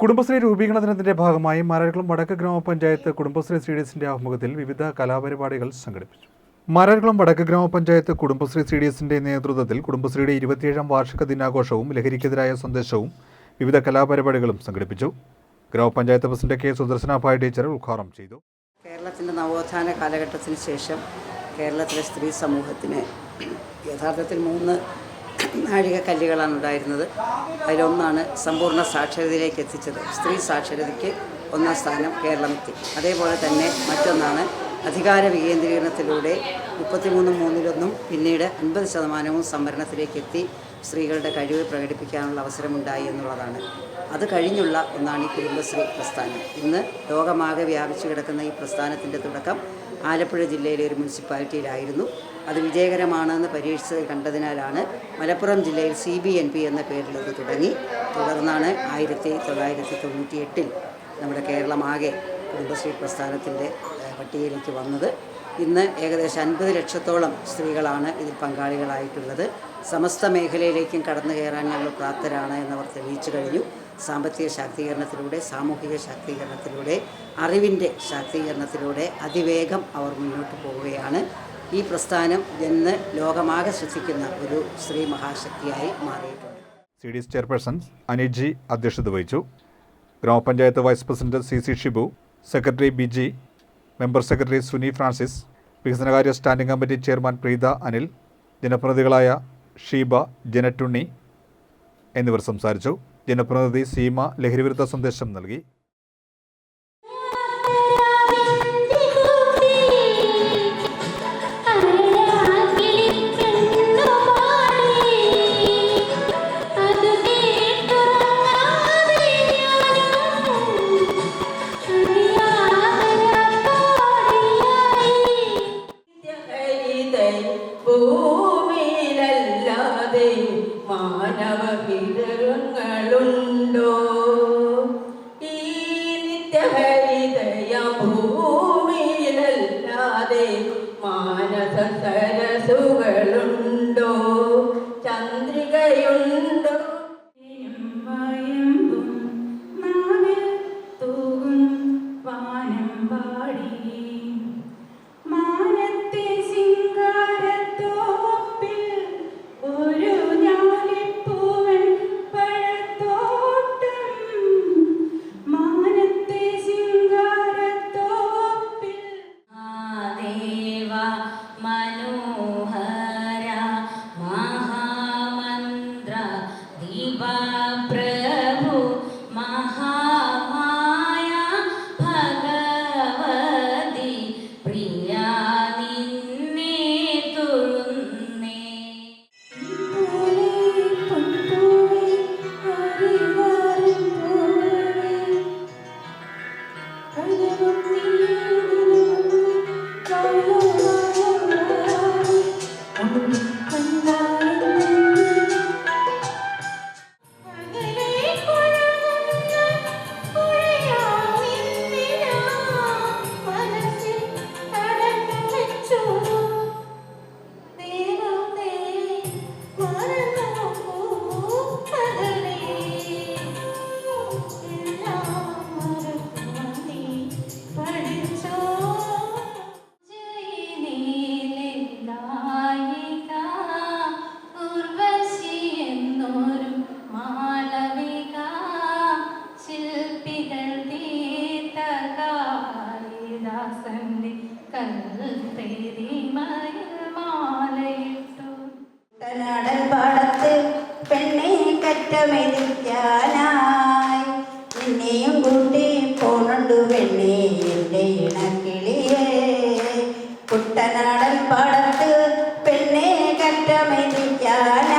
കുടുംബശ്രീ രൂപീകരണ ദിനത്തിന്റെ ഭാഗമായി മരകുളം വടക്ക് ഗ്രാമപഞ്ചായത്ത് കുടുംബശ്രീ സി ഡി എസിന്റെ ആഭിമുഖ്യത്തിൽ വിവിധ കലാപരിപാടികൾ സംഘടിപ്പിച്ചു. മരകുളം വടക്ക് ഗ്രാമപഞ്ചായത്ത് കുടുംബശ്രീ സി ഡി എസിന്റെ നേതൃത്വത്തിൽ കുടുംബശ്രീയുടെ ഇരുപത്തിയേഴാം വാർഷിക ദിനാഘോഷവും ലഹരിക്കെതിരായ സന്ദേശവും വിവിധ കലാപരിപാടികളും സംഘടിപ്പിച്ചു. ഗ്രാമപഞ്ചായത്ത് പ്രസിഡന്റ് കെ സുദർശനാഭായ് ടീച്ചർ ഉദ്ഘാടനം ചെയ്തു. കേരളത്തിന്റെ നവോത്ഥാന കാലഘട്ടത്തിന് ശേഷം കേരളത്തിലെ സ്ത്രീ സമൂഹത്തിന് യഥാർത്ഥത്തിൽ മൂന്ന് നാഴികക്കല്ലുകളാണ് ഉണ്ടായിരുന്നത് അതിലൊന്നാണ് സമ്പൂർണ സാക്ഷരതയിലേക്ക് എത്തിച്ചത്. സ്ത്രീ സാക്ഷരതയ്ക്ക് ഒന്നാം സ്ഥാനം കേരളമെത്തി. അതേപോലെ തന്നെ മറ്റൊന്നാണ് അധികാര വികേന്ദ്രീകരണത്തിലൂടെ മുപ്പത്തിമൂന്നും മൂന്നിലൊന്നും പിന്നീട് അൻപത് ശതമാനവും സംവരണത്തിലേക്ക് എത്തി സ്ത്രീകളുടെ കഴിവ് പ്രകടിപ്പിക്കാനുള്ള അവസരമുണ്ടായി എന്നുള്ളതാണ്. അത് കഴിഞ്ഞുള്ള ഒന്നാണ് ഈ കുടുംബശ്രീ പ്രസ്ഥാനം. ഇന്ന് ലോകമാകെ വ്യാപിച്ചു കിടക്കുന്ന ഈ പ്രസ്ഥാനത്തിന്റെ തുടക്കം ആലപ്പുഴ ജില്ലയിലെ ഒരു മുനിസിപ്പാലിറ്റിയിലായിരുന്നു. അത് വിജയകരമാണെന്ന് പരീക്ഷിച്ചത് കണ്ടതിനാലാണ് മലപ്പുറം ജില്ലയിൽ സി ബി എൻ പി എന്ന പേരിൽ തുടങ്ങി. തുടർന്നാണ് ആയിരത്തി തൊള്ളായിരത്തി തൊണ്ണൂറ്റി എട്ടിൽ നമ്മുടെ കേരളമാകെ കുടുംബശ്രീ പ്രസ്ഥാനത്തിന്റെ പട്ടികയിലേക്ക് വന്നത്. ഇന്ന് ഏകദേശം അൻപത് ലക്ഷത്തോളം സ്ത്രീകളാണ് ഇതിൽ പങ്കാളികളായിട്ടുള്ളത്. സമസ്ത മേഖലയിലേക്കും കടന്നു കയറാൻ ഞങ്ങൾ പ്രാപ്തരാണ് എന്നവർ തെളിയിച്ചു കഴിഞ്ഞു. സാമ്പത്തിക ശാക്തീകരണത്തിലൂടെ സാമൂഹിക ശാക്തീകരണത്തിലൂടെ അറിവിന്റെ ശാക്തീകരണത്തിലൂടെ അതിവേഗം അവർ മുന്നോട്ട് പോവുകയാണ്. ഈ പ്രസ്ഥാനം ഇന്ന് ലോകമാകെ ശ്രദ്ധിക്കുന്ന ഒരു സ്ത്രീ മഹാശക്തിയായി മാറിയിട്ടുണ്ട്. C D S chairperson Aniji അധ്യക്ഷത വഹിച്ചു. ഗ്രാമപഞ്ചായത്ത് vice president C C Shibu secretary B G member secretary Suni Francis വികസനകാര്യ standing committee chairman Preetha Anil ജനപ്രതിനിധികളായ Sheeba ജനറ്റുണ്ണി എന്നിവർ സംസാരിച്ചു. ജനപ്രതിനിധി സീമ ലഹരിവിരുദ്ധ സന്ദേശം നൽകി. ഭൂമിയിലല്ലാതെ മാനവ വിതരങ്ങളുണ്ടോ ഈ നിത്യഹരിതയ ഭൂമിയിലല്ലാതെ മാനസ സരസുകളുണ്ടോ? ചന്ദ്രികയുണ്ടോ കറ്റമെതിക്കാനായി നിന്നെയും കൂട്ടി പോണുണ്ടു പെണ്ണെ എന്റെ ഇണക്കിളിയേ. കുട്ടനാടൻ പാടത്ത് പെണ്ണെ കറ്റമെതിക്കാനായി